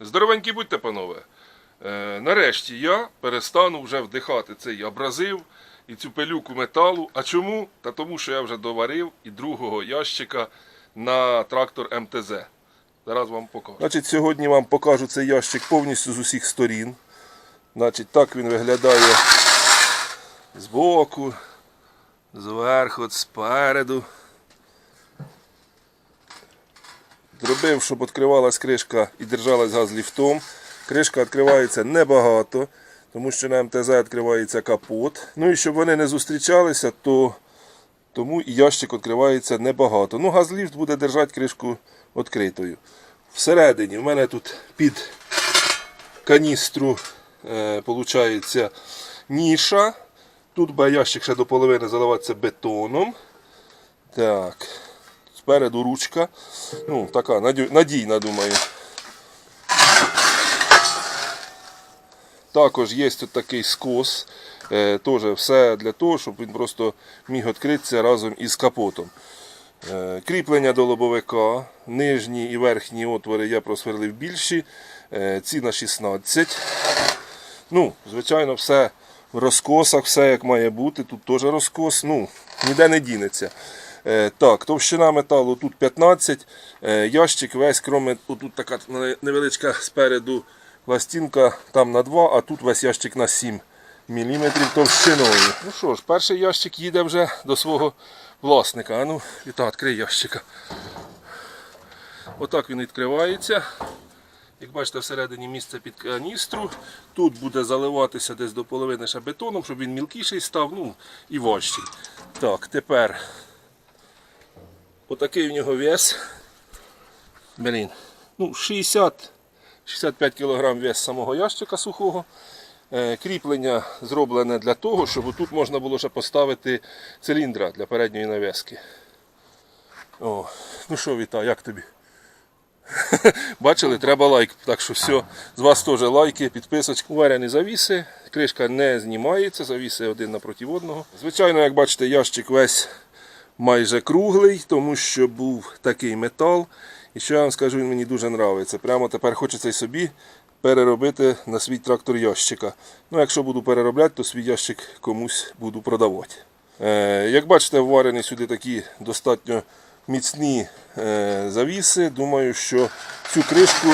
Здоровенькі будьте, панове. Е, нарешті я перестану вже вдихати цей абразив і цю пилюку металу. А чому? Та тому, що я вже доварив і другого ящика на трактор МТЗ. Зараз вам покажу. Значить, сьогодні вам покажу цей ящик повністю з усіх сторін. Значить, так він виглядає збоку, зверху, спереду. Зробив, щоб відкривалась кришка і держалась газ ліфтом. Кришка відкривається небагато, тому що на МТЗ відкривається капот. Ну і щоб вони не зустрічалися, то тому і ящик відкривається небагато. Ну, газліфт буде держати кришку відкритою. Всередині в мене тут під каністру е, ніша. Тут ящик ще до половини заливатися бетоном. Так. Спереду ручка. Ну, така надійна, думаю. Також є тут такий скос. Е, все для того, щоб він просто міг відкритися разом із капотом. Е, Кріплення до лобовика, нижні і верхні отвори я просверлив більші. Е, Ці на 16. Ну, звичайно, все в розкосах, все як має бути. Тут теж розкос, ну, ніде не дінеться. Е, так, товщина металу тут 15. Е, ящик весь, кроме тут така невеличка спереду пластинка, там на 2, а тут весь ящик на 7 мм товщиною. Ну що ж, перший ящик їде вже до свого власника. А ну, Віта, відкрий ящика. Отак він відкривається. Як бачите, всередині місце під каністру. Тут буде заливатися десь до половини ще бетоном, щоб він мілкіший став, ну і важчий. Так, тепер отакий в нього вес. Блін. Ну, 60 65 кг вес самого ящика сухого. Е, Кріплення зроблене для того, щоб тут можна було ще поставити циліндра для передньої нав'язки. О, ну що, Віта, як тобі? Бачили, треба лайк. Так що все, з вас теж лайки, підписочки. Уварені завіси, кришка не знімається, завіси один напроти одного. Звичайно, як бачите, ящик весь майже круглий, тому що був такий метал. І що я вам скажу, він мені дуже подобається. Прямо тепер хочеться й собі переробити на свій трактор ящика. Ну, якщо буду переробляти, то свій ящик комусь буду продавати. Е, як бачите, вварені сюди такі достатньо міцні е, завіси. Думаю, що цю кришку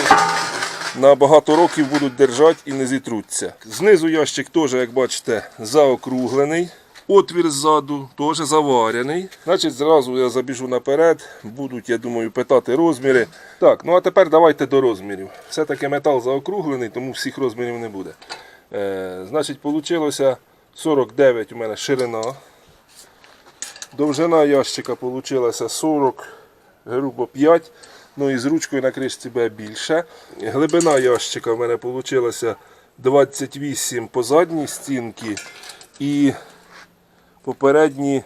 на багато років будуть держати і не зітруться. Знизу ящик теж, як бачите, заокруглений. Отвір ззаду теж заварений. Значить, зразу я забіжу наперед, будуть, я думаю, питати розміри. Так, ну а тепер давайте до розмірів. Все-таки метал заокруглений, тому всіх розмірів не буде. Е, значить, вийшло 49 у мене ширина. Довжина ящика вийшла 40, грубо 5. Ну і з ручкою на кришці буде більше. Глибина ящика в мене вийшла 28 по задній стінці і попередні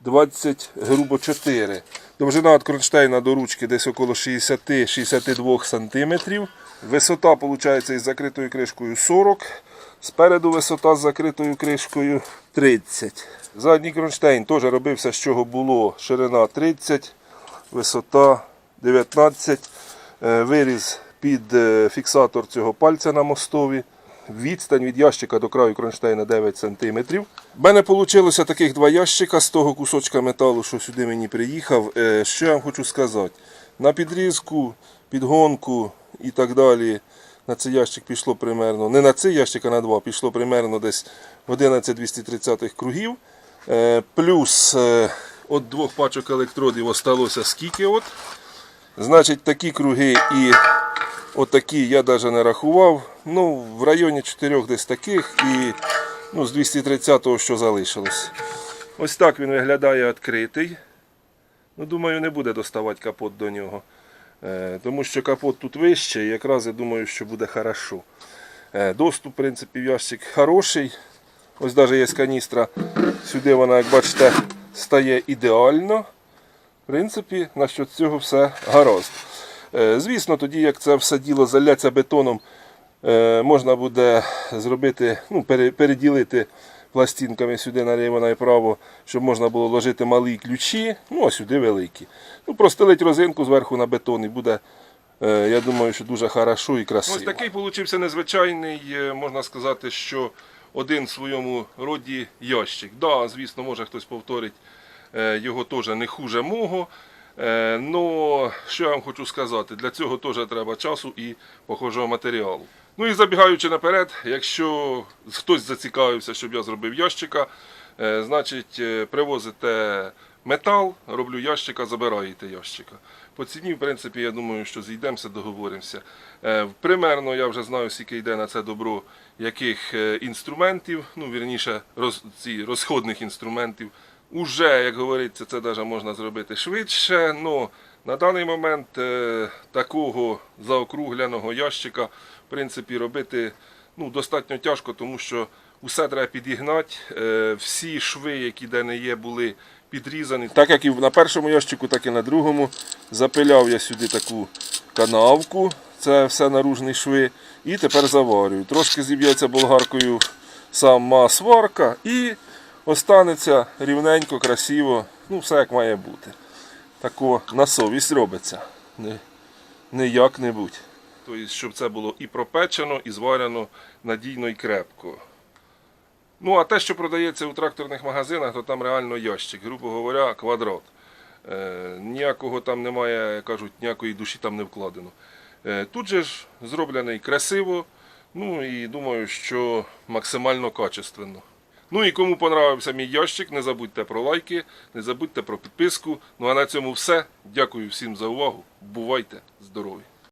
20, грубо 4. Довжина від кронштейна до ручки десь около 60-62 см. Висота виходить із закритою кришкою 40 Спереду висота з закритою кришкою 30. Задній кронштейн теж робився з чого було. Ширина 30, висота 19. Е, Виріз під е, фіксатор цього пальця на мостові. Відстань від ящика до краю кронштейна 9 см. У мене вийшло таких два ящика з того кусочка металу, що сюди мені приїхав. Е, Що я вам хочу сказати? На підрізку, підгонку і так далі. На цей ящик пішло примерно, не на цей ящик, а на два, пішло примерно десь 11 230 кругів. Е, Плюс е, от двох пачок електродів осталося скільки от. Значить, такі круги і отакі я навіть не рахував. Ну, в районі 4 десь таких і ну, з 230-го, що залишилось. Ось так він виглядає відкритий. Ну, думаю, не буде доставати капот до нього. Е, Тому що капот тут вищий, і якраз я думаю, що буде хорошо. Е, Доступ, в принципі, в ящик хороший. Ось навіть є каністра. Сюди вона, як бачите, стає ідеально. В принципі, насчет цього все гаразд. Е, Звісно, тоді, як це все діло заляться бетоном, можна буде зробити, ну, переділити пластинками сюди наліво направо, щоб можна було ложити малі ключі, ну а сюди великі. Ну, простелить розинку зверху на бетон і буде Е, Я думаю, що дуже хорошо і красиво. Ось такий получився незвичайний, е, можна сказати, що один в своєму роді ящик. Да, звісно, може хтось повторить е, його теж не хуже мого. Е, Ну, що я вам хочу сказати, для цього теж треба часу і похожого матеріалу. Ну і забігаючи наперед, якщо хтось зацікавився, щоб я зробив ящика, е, значить е, привозите метал, роблю ящика, забираєте ящика. По ціні, в принципі, я думаю, що зійдемося, договоримося. Примерно я вже знаю, скільки йде на це добро, яких інструментів, ну вірніше, роз, ці розходних інструментів. Уже, як говориться, це навіть можна зробити швидше. Ну, на даний момент е, такого заокругляного ящика, в принципі, робити ну, достатньо тяжко, тому що усе треба підігнати. Е, всі шви, які де не є, були підрізані. Так як і на першому ящику, так і на другому. Запиляв я сюди таку канавку, це все наружні шви. І тепер заварюю. Трошки зіб'ється болгаркою сама сварка і останеться рівненько, красиво, ну все як має бути. Тако на совість робиться. Не, не як-небудь. Тобто, щоб це було і пропечено, і зварено надійно і крепко. Ну, а те, що продається у тракторних магазинах, то там реально ящик, грубо говоря, квадрат. Е, ніякого там немає, кажуть, ніякої душі там не вкладено. Е, тут же ж зроблений красиво, ну і думаю, що максимально качественно. Ну і кому понравився мій ящик, не забудьте про лайки, не забудьте про підписку. Ну а на цьому все. Дякую всім за увагу. Бувайте здорові!